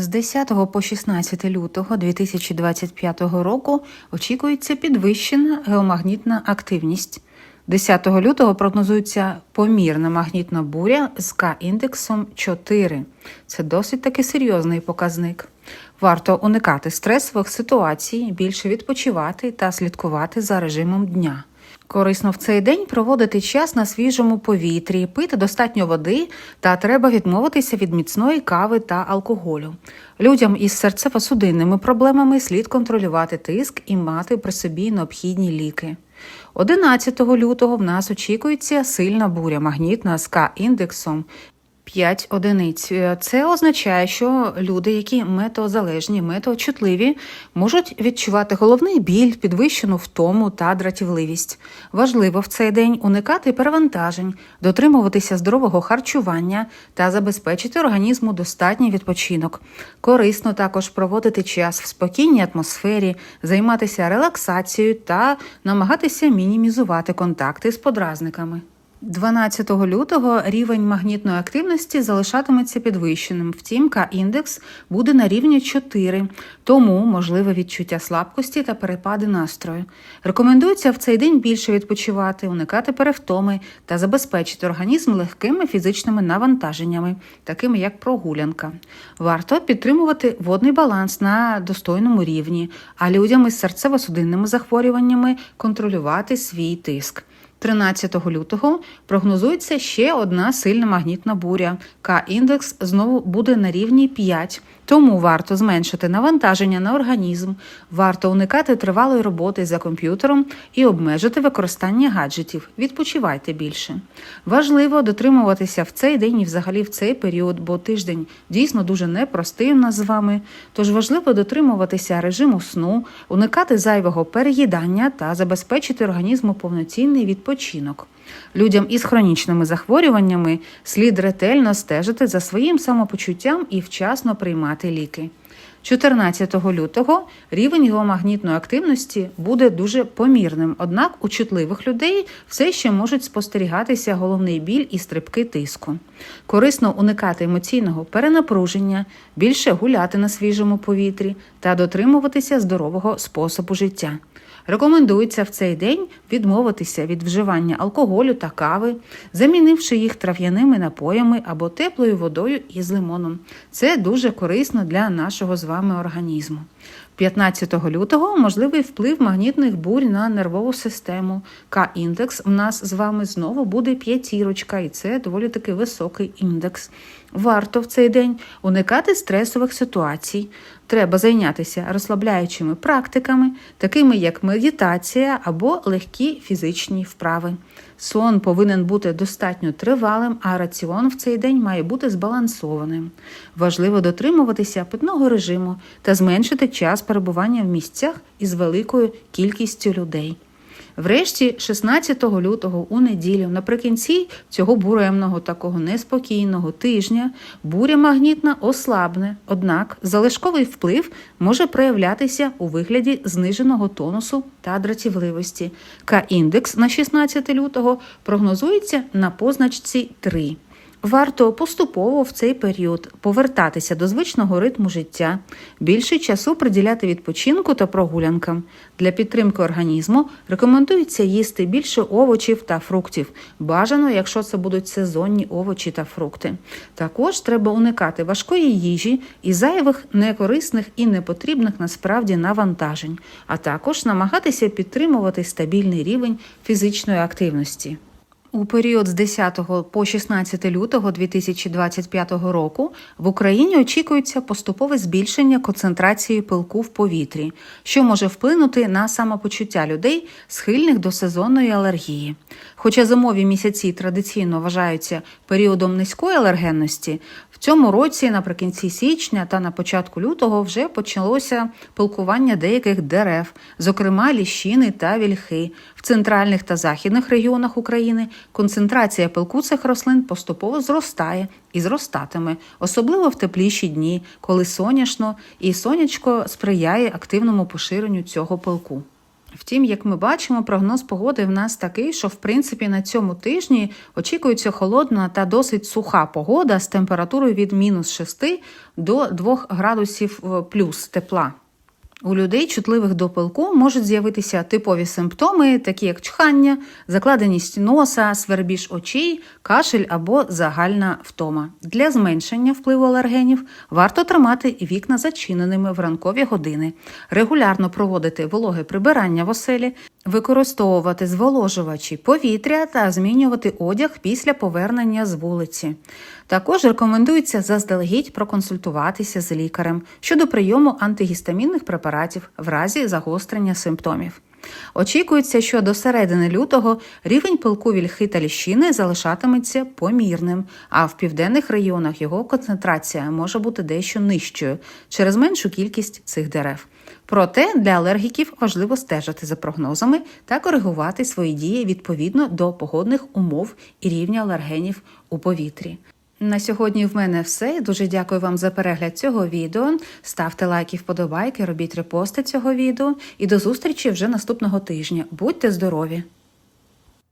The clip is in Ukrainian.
З 10 по 16 лютого 2025 року очікується підвищена геомагнітна активність. 10 лютого прогнозується помірна магнітна буря з К-індексом 4. Це досить таки серйозний показник. Варто уникати стресових ситуацій, більше відпочивати та слідкувати за режимом дня. Корисно в цей день проводити час на свіжому повітрі, пити достатньо води та треба відмовитися від міцної кави та алкоголю. Людям із серцево-судинними проблемами слід контролювати тиск і мати при собі необхідні ліки. 11 лютого в нас очікується сильна буря магнітна з К-індексом 5 одиниць. Це означає, що люди, які метеозалежні, метеочутливі, можуть відчувати головний біль, підвищену втому та дратівливість. Важливо в цей день уникати перевантажень, дотримуватися здорового харчування та забезпечити організму достатній відпочинок. Корисно також проводити час в спокійній атмосфері, займатися релаксацією та намагатися мінімізувати контакти з подразниками. 12 лютого рівень магнітної активності залишатиметься підвищеним. Втім, К-індекс буде на рівні 4, тому можливе відчуття слабкості та перепади настрою. Рекомендується в цей день більше відпочивати, уникати перевтоми та забезпечити організм легкими фізичними навантаженнями, такими як прогулянка. Варто підтримувати водний баланс на достойному рівні, а людям із серцево-судинними захворюваннями контролювати свій тиск. 13 лютого прогнозується ще одна сильна магнітна буря. К-індекс знову буде на рівні 5, тому варто зменшити навантаження на організм, варто уникати тривалої роботи за комп'ютером і обмежити використання гаджетів. Відпочивайте більше. Важливо дотримуватися в цей день і взагалі в цей період, бо тиждень дійсно дуже непростий у нас з вами. Тож важливо дотримуватися режиму сну, уникати зайвого переїдання та забезпечити організму повноцінний відпочинок. Людям із хронічними захворюваннями слід ретельно стежити за своїм самопочуттям і вчасно приймати ліки. 14 лютого рівень геомагнітної активності буде дуже помірним, однак у чутливих людей все ще можуть спостерігатися головний біль і стрибки тиску. Корисно уникати емоційного перенапруження, більше гуляти на свіжому повітрі та дотримуватися здорового способу життя. Рекомендується в цей день відмовитися від вживання алкоголю та кави, замінивши їх трав'яними напоями або теплою водою із лимоном. Це дуже корисно для нашого з вами організму. 15 лютого можливий вплив магнітних бурь на нервову систему. К-індекс у нас з вами знову буде п'ятірочка, і це доволі таки високий індекс. Варто в цей день уникати стресових ситуацій. Треба зайнятися розслабляючими практиками, такими як медитація або легкі фізичні вправи. Сон повинен бути достатньо тривалим, а раціон в цей день має бути збалансованим. Важливо дотримуватися питного режиму та зменшити час перебування в місцях із великою кількістю людей. Врешті, 16 лютого у неділю, наприкінці цього буремного такого неспокійного тижня, буря магнітна ослабне, однак залишковий вплив може проявлятися у вигляді зниженого тонусу та дратівливості. К-індекс на 16 лютого прогнозується на позначці 3. Варто поступово в цей період повертатися до звичного ритму життя, більше часу приділяти відпочинку та прогулянкам. Для підтримки організму рекомендується їсти більше овочів та фруктів. Бажано, якщо це будуть сезонні овочі та фрукти. Також треба уникати важкої їжі і зайвих некорисних і непотрібних насправді навантажень, а також намагатися підтримувати стабільний рівень фізичної активності. У період з 10 по 16 лютого 2025 року в Україні очікується поступове збільшення концентрації пилку в повітрі, що може вплинути на самопочуття людей, схильних до сезонної алергії. Хоча зимові місяці традиційно вважаються періодом низької алергенності, в цьому році, наприкінці січня та на початку лютого, вже почалося пилкування деяких дерев, зокрема ліщини та вільхи. В центральних та західних регіонах України концентрація пилку цих рослин поступово зростає і зростатиме, особливо в тепліші дні, коли сонячно і сонячко сприяє активному поширенню цього пилку. Втім, як ми бачимо, прогноз погоди в нас такий, що в принципі на цьому тижні очікується холодна та досить суха погода з температурою від мінус 6 до 2 градусів е, плюс тепла. У людей, чутливих до пилку, можуть з'явитися типові симптоми, такі як чхання, закладеність носа, свербіж очей, кашель або загальна втома. Для зменшення впливу алергенів варто тримати вікна зачиненими в ранкові години, регулярно проводити вологе прибирання в оселі, використовувати зволожувачі повітря та змінювати одяг після повернення з вулиці. Також рекомендується заздалегідь проконсультуватися з лікарем щодо прийому антигістамінних препаратів в разі загострення симптомів. Очікується, що до середини лютого рівень пилку вільхи та ліщини залишатиметься помірним, а в південних районах його концентрація може бути дещо нижчою через меншу кількість цих дерев. Проте для алергіків важливо стежити за прогнозами та коригувати свої дії відповідно до погодних умов і рівня алергенів у повітрі. На сьогодні в мене все. Дуже дякую вам за перегляд цього відео. Ставте лайки, вподобайки, робіть репости цього відео і до зустрічі вже наступного тижня. Будьте здорові!